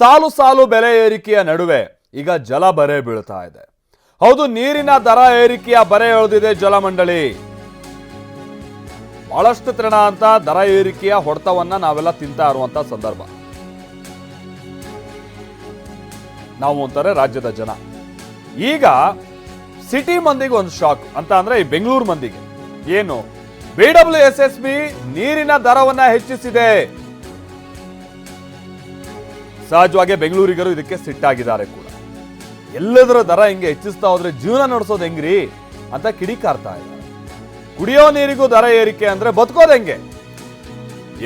ಸಾಲು ಸಾಲು ಬೆಲೆ ಏರಿಕೆಯ ನಡುವೆ ಈಗ ಜಲ ಬರೆ ಬೀಳ್ತಾ ಇದೆ. ಹೌದು, ನೀರಿನ ದರ ಏರಿಕೆಯ ಬರೆ ಎಳೆದಿದೆ ಜಲಮಂಡಳಿ. ಬಹಳಷ್ಟು ತೃಣ ಅಂತ ದರ ಏರಿಕೆಯ ಹೊಡೆತವನ್ನ ನಾವೆಲ್ಲ ತಿಂತಾ ಇರುವಂತ ಸಂದರ್ಭ. ನಾವು ಅಂತಾರೆ ರಾಜ್ಯದ ಜನ. ಈಗ ಸಿಟಿ ಮಂದಿಗೆ ಒಂದು ಶಾಕ್ ಅಂತ ಅಂದ್ರೆ ಈ ಬೆಂಗಳೂರು ಮಂದಿಗೆ. ಏನು? B W S S B ನೀರಿನ ದರವನ್ನ ಹೆಚ್ಚಿಸಿದೆ. ಸಹಜವಾಗಿ ಬೆಂಗಳೂರಿಗರು ಇದಕ್ಕೆ ಸಿಟ್ಟಾಗಿದ್ದಾರೆ ಕೂಡ. ಎಲ್ಲದರ ದರ ಹಿಂಗೆ ಹೆಚ್ಚಿಸ್ತಾ ಹೋದ್ರೆ ಜೀವನ ನಡೆಸೋದು ಹೆಂಗ್ರಿ ಅಂತ ಕಿಡಿಕಾರ್ತಾ ಇದೆ ಕುಡಿಯೋ ನೀರಿಗೂ ದರ ಏರಿಕೆ ಅಂದ್ರೆ ಬದುಕೋದು ಹೆಂಗೆ?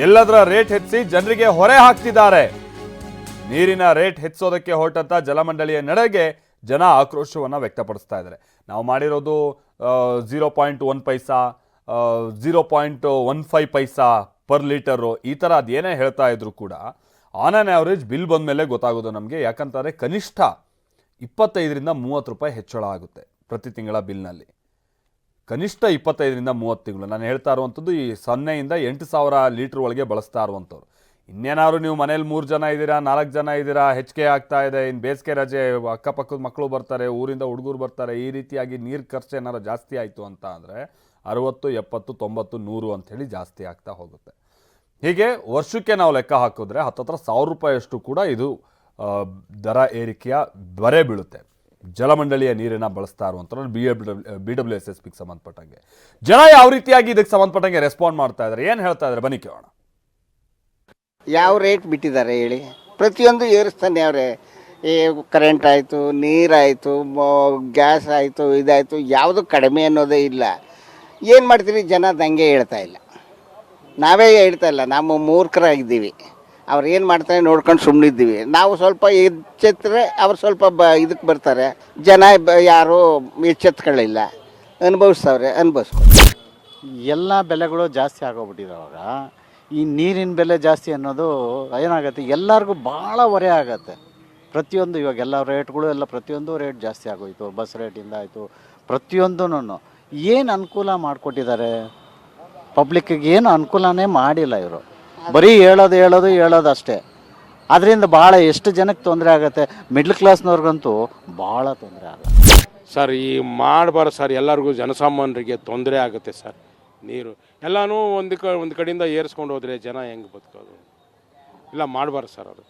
ಎಲ್ಲದರ ರೇಟ್ ಹೆಚ್ಚಿಸಿ ಜನರಿಗೆ ಹೊರೆ ಹಾಕ್ತಿದ್ದಾರೆ. ನೀರಿನ ರೇಟ್ ಹೆಚ್ಚೋದಕ್ಕೆ ಹೊರಟಂತ ಜಲಮಂಡಳಿಯ ನಡೆಗೆ ಜನ ಆಕ್ರೋಶವನ್ನ ವ್ಯಕ್ತಪಡಿಸ್ತಾ ಇದ್ದಾರೆ. ನಾವು ಮಾಡಿರೋದು zero point one paisa zero point one five paisa per litre ಈ ಥರ ಅದೇನೇ ಹೇಳ್ತಾ ಇದ್ರು ಕೂಡ ಆನ್ ಆನ್ ಬಿಲ್ ಬಂದ ಮೇಲೆ ಗೊತ್ತಾಗೋದು ನಮಗೆ. ಯಾಕಂತಾರೆ ಕನಿಷ್ಠ ಇಪ್ಪತ್ತೈದರಿಂದ ಮೂವತ್ತು ರೂಪಾಯಿ ಹೆಚ್ಚಳ ಆಗುತ್ತೆ ಪ್ರತಿ ತಿಂಗಳ ಬಿಲ್ನಲ್ಲಿ. ಕನಿಷ್ಠ ಇಪ್ಪತ್ತೈದರಿಂದ ಮೂವತ್ತು ತಿಂಗಳು. ನಾನು ಹೇಳ್ತಾ ಇರುವಂಥದ್ದು ಈ ಸೊನ್ನೆಯಿಂದ ಎಂಟು ಸಾವಿರ ಲೀಟ್ರ್ ಒಳಗೆ ಬಳಸ್ತಾ ಇರುವಂಥವ್ರು. ಇನ್ನೇನಾದ್ರು ನೀವು ಮನೇಲಿ ಮೂರು ಜನ ಇದ್ದೀರಾ, ನಾಲ್ಕು ಜನ ಇದ್ದೀರಾ ಹೆಚ್ಚಿಗೆ ಆಗ್ತಾ ಇದೆ ಇನ್ನು ಬೇಸಿಗೆ ರಜೆ, ಅಕ್ಕಪಕ್ಕದ ಮಕ್ಕಳು ಬರ್ತಾರೆ, ಊರಿಂದ ಹುಡುಗರು ಬರ್ತಾರೆ, ಈ ರೀತಿಯಾಗಿ ನೀರು ಖರ್ಚು ಏನಾರು ಜಾಸ್ತಿ ಆಯಿತು ಅಂತ ಅಂದರೆ ಅರುವತ್ತು, ಎಪ್ಪತ್ತು, ತೊಂಬತ್ತು, ನೂರು ಅಂಥೇಳಿ ಜಾಸ್ತಿ ಆಗ್ತಾ ಹೋಗುತ್ತೆ. ಹೀಗೆ ವರ್ಷಕ್ಕೆ ನಾವು ಲೆಕ್ಕ ಹಾಕಿದ್ರೆ ಹತ್ತತ್ರ ಸಾವಿರ ರೂಪಾಯಿಯಷ್ಟು ಕೂಡ ಇದು ದರ ಏರಿಕೆಯ ಬರೆ ಬೀಳುತ್ತೆ. ಜಲಮಂಡಳಿಯ ನೀರನ್ನು ಬಳಸ್ತಾ ಇರುವಂಥವ್ರು B B W S S ಪಿಗೆ ಸಂಬಂಧಪಟ್ಟಂಗೆ. ಜನ ಯಾವ ರೀತಿಯಾಗಿ ಇದಕ್ಕೆ ಸಂಬಂಧಪಟ್ಟಂಗೆ ರೆಸ್ಪಾಂಡ್ ಮಾಡ್ತಾ ಇದ್ದಾರೆ? ಏನು ಹೇಳ್ತಾ ಇದ್ದಾರೆ? ಬನ್ನಿ ಕೇಳೋಣ. ಯಾವ ರೇಟ್ ಬಿಟ್ಟಿದ್ದಾರೆ ಹೇಳಿ? ಪ್ರತಿಯೊಂದು ಏರಿಸ್ತಾನೆ ಅವರೇ. ಈ ಕರೆಂಟ್ ಆಯಿತು ನೀರಾಯಿತು ಗ್ಯಾಸ್ ಆಯಿತು, ಇದಾಯಿತು, ಯಾವುದು ಕಡಿಮೆ ಅನ್ನೋದೇ ಇಲ್ಲ. ಏನು ಮಾಡ್ತೀರಿ? ಜನ ದಂಗೆ ಹೇಳ್ತಾ ಇಲ್ಲ. ನಾವೇ ಹೇಳ್ತಾ ಇಲ್ಲ ನಮ್ಮ ಮೂರ್ಖರಾಗಿದ್ದೀವಿ. ಅವ್ರು ಏನು ಮಾಡ್ತಾರೆ ನೋಡ್ಕೊಂಡು ಸುಮ್ಮನಿದ್ದೀವಿ ನಾವು ಸ್ವಲ್ಪ ಎಚ್ಚೆತ್ತರೆ, ಅವ್ರು ಸ್ವಲ್ಪ ಬ ಇದಕ್ಕೆ ಬರ್ತಾರೆ. ಜನ ಬ- ಯಾರೂ ಎಚ್ಚೆತ್ಕೊಳ್ಳಿಲ್ಲ. ಅನುಭವಿಸ್ತವ್ರೆ ಅನುಭವಿಸ್ಕೊ ಎಲ್ಲ ಬೆಲೆಗಳು ಜಾಸ್ತಿ ಆಗೋಗ್ಬಿಟ್ಟಿದಾವಾಗ ಈ ನೀರಿನ ಬೆಲೆ ಜಾಸ್ತಿ ಅನ್ನೋದು ಏನಾಗುತ್ತೆ, ಎಲ್ಲರಿಗೂ ಭಾಳ ಹೊರೆ ಆಗುತ್ತೆ. ಪ್ರತಿಯೊಂದು, ಇವಾಗ ಎಲ್ಲ ರೇಟ್ಗಳು ಎಲ್ಲ ಪ್ರತಿಯೊಂದು ರೇಟ್ ಜಾಸ್ತಿ ಆಗೋಯ್ತು. ಬಸ್ ರೇಟಿಂದ ಆಯಿತು ಪ್ರತಿಯೊಂದೂ ಏನು ಅನುಕೂಲ ಮಾಡಿಕೊಟ್ಟಿದ್ದಾರೆ? ಪಬ್ಲಿಕ್ಕಿಗೆ ಏನು ಅನುಕೂಲನೇ ಮಾಡಿಲ್ಲ ಇವರು. ಬರೀ ಹೇಳೋದು ಹೇಳೋದು ಹೇಳೋದು ಅಷ್ಟೇ. ಅದರಿಂದ ಭಾಳ ಎಷ್ಟು ಜನಕ್ಕೆ ತೊಂದರೆ ಆಗುತ್ತೆ? ಮಿಡ್ಲ್ ಕ್ಲಾಸ್ನವ್ರಿಗಂತೂ ಭಾಳ ತೊಂದರೆ ಆಗುತ್ತೆ. ಸರ್ ಈ ಮಾಡಬಾರ್ದು ಸರ್ ಎಲ್ಲರಿಗೂ ಜನಸಾಮಾನ್ಯರಿಗೆ ತೊಂದರೆ ಆಗುತ್ತೆ ಸರ್. ನೀರು ಎಲ್ಲನೂ ಒಂದು ಕ ಒಂದು ಕಡೆಯಿಂದ ಏರಿಸ್ಕೊಂಡು ಹೋದರೆ ಜನ ಹೆಂಗೆ ಬದುಕೋದು? ಇಲ್ಲ ಮಾಡಬಾರ್ದು ಸರ್ ಅದು.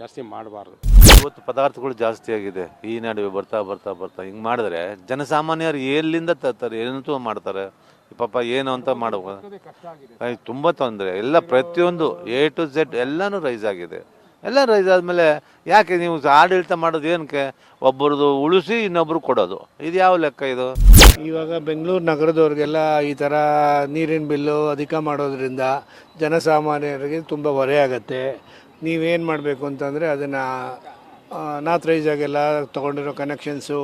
ಜಾಸ್ತಿ ಮಾಡಬಾರ್ದು. ಇವತ್ತು ಪದಾರ್ಥಗಳು ಜಾಸ್ತಿ ಆಗಿದೆ. ಈ ನಡುವೆ ಬರ್ತಾ ಬರ್ತಾ ಬರ್ತಾ ಹಿಂಗೆ ಮಾಡಿದ್ರೆ ಜನಸಾಮಾನ್ಯರು ಎಲ್ಲಿಂದ ತರ್ತಾರೆ ಏನಂತೂ ಮಾಡ್ತಾರೆ. ಪಾಪ, ಏನು ಅಂತ ಮಾಡುವ? ತುಂಬ ತೊಂದರೆ. ಎಲ್ಲ ಪ್ರತಿಯೊಂದು ಎ ಟು ಝೆಡ್ ಎಲ್ಲನೂ ರೈಸ್ ಆಗಿದೆ. ಎಲ್ಲ ರೈಸ್ ಆದಮೇಲೆ ಯಾಕೆ ನೀವು ಆಡಳಿತ ಮಾಡೋದು ಏನಕ್ಕೆ? ಒಬ್ಬರದು ಉಳಿಸಿ ಇನ್ನೊಬ್ರು ಕೊಡೋದು. ಇದು ಯಾವ ಲೆಕ್ಕ ಇದು? ಇವಾಗ ಬೆಂಗಳೂರು ನಗರದವ್ರಿಗೆಲ್ಲ ಈ ಥರ ನೀರಿನ ಬಿಲ್ಲು ಅಧಿಕ ಮಾಡೋದ್ರಿಂದ ಜನಸಾಮಾನ್ಯರಿಗೆ ತುಂಬ ಹೊರೆ ಆಗುತ್ತೆ. ನೀವೇನು ಮಾಡಬೇಕು ಅಂತಂದರೆ ಅದನ್ನು ನಾಥರೈಸಾಗೆಲ್ಲ ತೊಗೊಂಡಿರೋ ಕನೆಕ್ಷನ್ಸು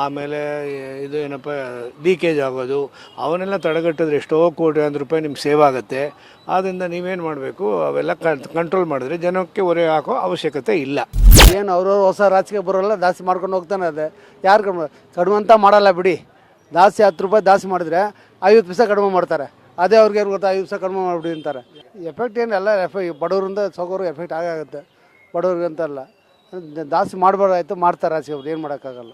ಆಮೇಲೆ ಇದು ಏನಪ್ಪ ಲೀಕೇಜ್ ಆಗೋದು, ಅವನ್ನೆಲ್ಲ ತಡೆಗಟ್ಟಿದ್ರೆ ಎಷ್ಟೋ ಕೋಟ್ಯಾಂತರ ರೂಪಾಯಿ ನಿಮ್ಗೆ ಸೇವ್ ಆಗುತ್ತೆ. ಆದ್ದರಿಂದ ನೀವೇನು ಮಾಡಬೇಕು, ಅವೆಲ್ಲ ಕಂಟ್ರೋಲ್ ಮಾಡಿದ್ರೆ ಜನಕ್ಕೆ ಹೊರೆ ಹಾಕೋ ಅವಶ್ಯಕತೆ ಇಲ್ಲ. ಏನು ಅವ್ರವ್ರು ಹೊಸ ರಾಜಕೀಯ ಬರೋಲ್ಲ ದಾಸ್ತಿ ಮಾಡ್ಕೊಂಡು ಹೋಗ್ತಾನೆ ಅದೇ. ಯಾರು ಕಡಿಮೆ ಕಡಿಮೆ ಅಂತ ಮಾಡಲ್ಲ ಬಿಡಿ. ದಾಸ್ತಿ ಹತ್ತು ರೂಪಾಯಿ ದಾಸ್ತಿ ಮಾಡಿದ್ರೆ ಐವತ್ತು ಪೈಸೆ ಕಡಿಮೆ ಮಾಡ್ತಾರೆ. ಅದೇ ಅವ್ರಿಗೆ ಏನು ಗೊತ್ತಾ ಐದು ಪೈಸೆ ಕಡಿಮೆ ಮಾಡಿಬಿಡಿ ಅಂತಾರೆ. ಎಫೆಕ್ಟ್ ಏನೆಲ್ಲ ಎಫೆಕ್ಟ್ ಬಡವರಿಂದ ಸೋಗೋರು ಎಫೆಕ್ಟ್ ಆಗಾಗುತ್ತೆ ಬಡವ್ರಿಗೆ ಅಂತ ಜಾಸ್ತಿ ಮಾಡಬಾರ್ದಾಯ್ತು ಮಾಡ್ತಾರೆ ಅವ್ರು ಏನು ಮಾಡೋಕ್ಕಾಗಲ್ಲ.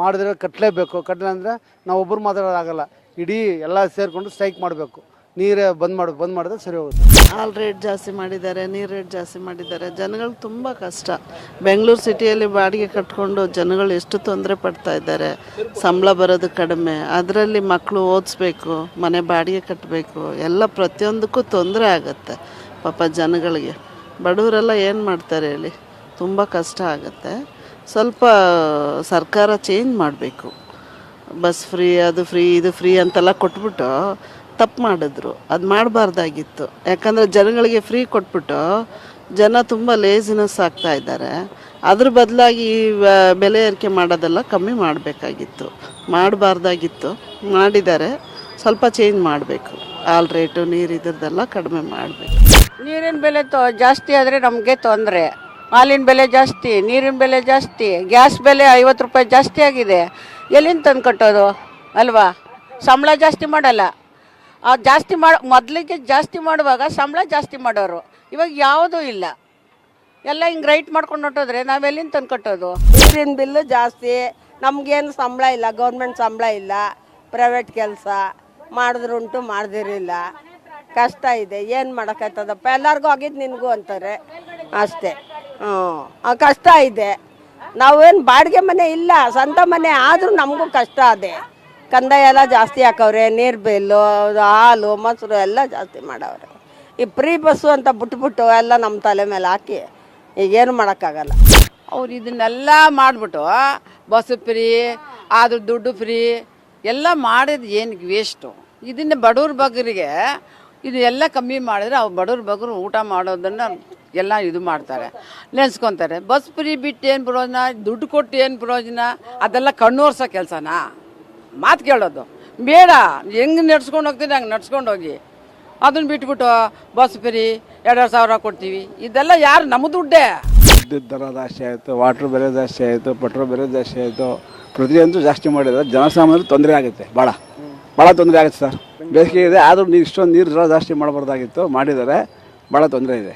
ಮಾಡಿದ್ರೆ ಕಟ್ಟಲೇಬೇಕು ಕಟ್ಟಲೆ ಅಂದರೆ ನಾವು ಒಬ್ಬರು ಮಾತಾಡೋದಾಗಲ್ಲ. ಇಡೀ ಎಲ್ಲ ಸೇರಿಕೊಂಡು ಸ್ಟ್ರೈಕ್ ಮಾಡಬೇಕು. ನೀರೇ ಬಂದ್ ಮಾಡಿ, ಬಂದ್ ಮಾಡಿದ್ರೆ ಸರಿ ಹೋಗುತ್ತೆ. ಹಾಲ್ ರೇಟ್ ಜಾಸ್ತಿ ಮಾಡಿದ್ದಾರೆ, ನೀರು ರೇಟ್ ಜಾಸ್ತಿ ಮಾಡಿದ್ದಾರೆ. ಜನಗಳು ತುಂಬ ಕಷ್ಟ. ಬೆಂಗಳೂರು ಸಿಟಿಯಲ್ಲಿ ಬಾಡಿಗೆ ಕಟ್ಕೊಂಡು ಜನಗಳು ಎಷ್ಟು ತೊಂದರೆ ಪಡ್ತಾ ಇದ್ದಾರೆ. ಸಂಬಳ ಬರೋದು ಕಡಿಮೆ. ಅದರಲ್ಲಿ ಮಕ್ಕಳು ಓದಿಸ್ಬೇಕು, ಮನೆ ಬಾಡಿಗೆ ಕಟ್ಟಬೇಕು ಎಲ್ಲ ಪ್ರತಿಯೊಂದಕ್ಕೂ ತೊಂದರೆ ಆಗುತ್ತೆ ಪಾಪ ಜನಗಳಿಗೆ. ಬಡವರೆಲ್ಲ ಏನು ಮಾಡ್ತಾರೆ ಹೇಳಿ? ತುಂಬ ಕಷ್ಟ ಆಗುತ್ತೆ. ಸ್ವಲ್ಪ ಸರ್ಕಾರ ಚೇಂಜ್ ಮಾಡಬೇಕು. ಬಸ್ ಫ್ರೀ, ಅದು ಫ್ರೀ, ಇದು ಫ್ರೀ ಅಂತೆಲ್ಲ ಕೊಟ್ಬಿಟ್ಟು ತಪ್ಪು ಮಾಡಿದ್ರು. ಅದು ಮಾಡಬಾರ್ದಾಗಿತ್ತು. ಯಾಕಂದರೆ ಜನಗಳಿಗೆ ಫ್ರೀ ಕೊಟ್ಬಿಟ್ಟು ಜನ ತುಂಬ ಲೇಸಿನೆಸ್ ಆಗ್ತಾ ಇದ್ದಾರೆ. ಅದ್ರ ಬದಲಾಗಿ ಬೆಲೆ ಏರಿಕೆ ಮಾಡೋದೆಲ್ಲ ಕಮ್ಮಿ ಮಾಡಬೇಕಾಗಿತ್ತು. ಮಾಡಬಾರ್ದಾಗಿತ್ತು. ಮಾಡಿದ್ದಾರೆ. ಸ್ವಲ್ಪ ಚೇಂಜ್ ಮಾಡಬೇಕು. ಆಲ್ ರೇಟು ನೀರು ಇದ್ರದ್ದೆಲ್ಲ ಕಡಿಮೆ ಮಾಡಬೇಕು. ನೀರಿನ ಬೆಲೆ ತೊ, ಜಾಸ್ತಿ ಆದರೆ ನಮಗೆ ತೊಂದರೆ. ಹಾಲಿನ ಬೆಲೆ ಜಾಸ್ತಿ, ನೀರಿನ ಬೆಲೆ ಜಾಸ್ತಿ, ಗ್ಯಾಸ್ ಬೆಲೆ ಐವತ್ತು ರೂಪಾಯಿ ಜಾಸ್ತಿ ಆಗಿದೆ. ಎಲ್ಲಿಂದ ತಂದು ಕಟ್ಟೋದು? ಅಲ್ವಾ? ಸಂಬಳ ಜಾಸ್ತಿ ಮಾಡಲ್ಲ. ಆ ಜಾಸ್ತಿ ಮಾಡಿ, ಮೊದಲಿಗೆ ಜಾಸ್ತಿ ಮಾಡುವಾಗ ಸಂಬಳ ಜಾಸ್ತಿ ಮಾಡೋರು. ಇವಾಗ ಯಾವುದೂ ಇಲ್ಲ. ಎಲ್ಲ ಹಿಂಗೆ ರೈಟ್ ಮಾಡ್ಕೊಂಡು ಹೊಟ್ಟಿದ್ರೆ ನಾವು ಎಲ್ಲಿಂದ ತಂದು ಕಟ್ಟೋದು? ನೀರಿನ ಬಿಲ್ಲು ಜಾಸ್ತಿ, ನಮಗೇನು ಸಂಬಳ ಇಲ್ಲ, ಗೌರ್ಮೆಂಟ್ ಸಂಬಳ ಇಲ್ಲ, ಪ್ರೈವೇಟ್ ಕೆಲಸ ಮಾಡಿದ್ರುಂಟು ಮಾಡ್ದಿರಿಲ್ಲ ಕಷ್ಟ ಇದೆ, ಏನು ಮಾಡೋಕ್ಕಾಯ್ತದಪ್ಪ ಎಲ್ಲರಿಗೂ ಆಗಿದ್ದು ನಿನಗೂ ಅಂತಾರೆ. ಅಷ್ಟೇ. ಕಷ್ಟ ಇದೆ. ನಾವೇನು ಬಾಡಿಗೆ ಮನೆ ಇಲ್ಲ, ಸ್ವಂತ ಮನೆ ಆದರೂ ನಮಗೂ ಕಷ್ಟ ಅದೇ. ಕಂದಾಯ ಎಲ್ಲ ಜಾಸ್ತಿ ಹಾಕವ್ರೆ, ನೀರು ಬಿಲ್ಲು, ಹಾಲು, ಮೊಸರು ಎಲ್ಲ ಜಾಸ್ತಿ ಮಾಡವ್ರೆ. ಈ ಫ್ರೀ ಬಸ್ಸು ಅಂತ ಬಿಟ್ಬಿಟ್ಟು ಎಲ್ಲ ನಮ್ಮ ತಲೆ ಮೇಲೆ ಹಾಕಿ ಈಗೇನು ಮಾಡೋಕ್ಕಾಗಲ್ಲ. ಅವ್ರು ಇದನ್ನೆಲ್ಲ ಮಾಡಿಬಿಟ್ಟು ಬಸ್ ಫ್ರೀ, ಆದ್ರ ದುಡ್ಡು ಫ್ರೀ, ಎಲ್ಲ ಮಾಡಿದ ಏನಕ್ಕೆ ವೇಸ್ಟು ಇದನ್ನು ಬಡವ್ರ ಬಗ್ಗರಿಗೆ ಇದು ಎಲ್ಲ ಕಮ್ಮಿ ಮಾಡಿದ್ರೆ ಅವ್ರು ಬಡವ್ರ ಬಗ್ಗರು ಊಟ ಮಾಡೋದನ್ನು ಎಲ್ಲ ಇದು ಮಾಡ್ತಾರೆ. ನೆನೆಸ್ಕೊತಾರೆ, ಬಸ್ ಫ್ರೀ ಬಿಟ್ಟು ಏನು ಪ್ರಯೋಜನ? ದುಡ್ಡು ಕೊಟ್ಟು ಏನು ಪ್ರಯೋಜನ? ಅದೆಲ್ಲ ಕಣ್ಣೋರ್ಸೋ ಕೆಲಸನಾ? ಮಾತು ಕೇಳೋದು. ಬೇಡ, ಹೆಂಗೆ ನಡ್ಸ್ಕೊಂಡು ಹೋಗ್ತೀನಿ ಹಂಗೆ ನಡ್ಸ್ಕೊಂಡು ಹೋಗಿ. ಅದನ್ನ ಬಿಟ್ಬಿಟ್ಟು ಬಸ್ ಫ್ರೀ ಎರಡು ಸಾವಿರ ಕೊಡ್ತೀವಿ. ಇದೆಲ್ಲ ಯಾರು? ನಮ್ಮ ದುಡ್ಡೇ. ವಿದ್ಯುತ್ ದರ ಜಾಸ್ತಿ ಆಯಿತು ವಾಟ್ರ್ ಬೆಲೆ ಜಾಸ್ತಿ ಆಯಿತು ಪೆಟ್ರೋಲ್ ಬೆಲೆ ಜಾಸ್ತಿ ಆಯಿತು. ಪ್ರತಿಯೊಂದು ಜಾಸ್ತಿ ಮಾಡಿದ್ರೆ ಜನಸಾಮಾನ್ಯರು ತೊಂದರೆ ಆಗುತ್ತೆ ಭಾಳ ಭಾಳ ತೊಂದರೆ ಆಗುತ್ತೆ ಸರ್. ಬೇಸಿಗೆ ಇದೆ, ಆದರೂ ನೀವು ಇಷ್ಟೊಂದು ನೀರು ಜಾಸ್ತಿ ಮಾಡಬಾರ್ದಾಗಿತ್ತು, ಮಾಡಿದ್ದಾರೆ ಭಾಳ ತೊಂದರೆ ಇದೆ.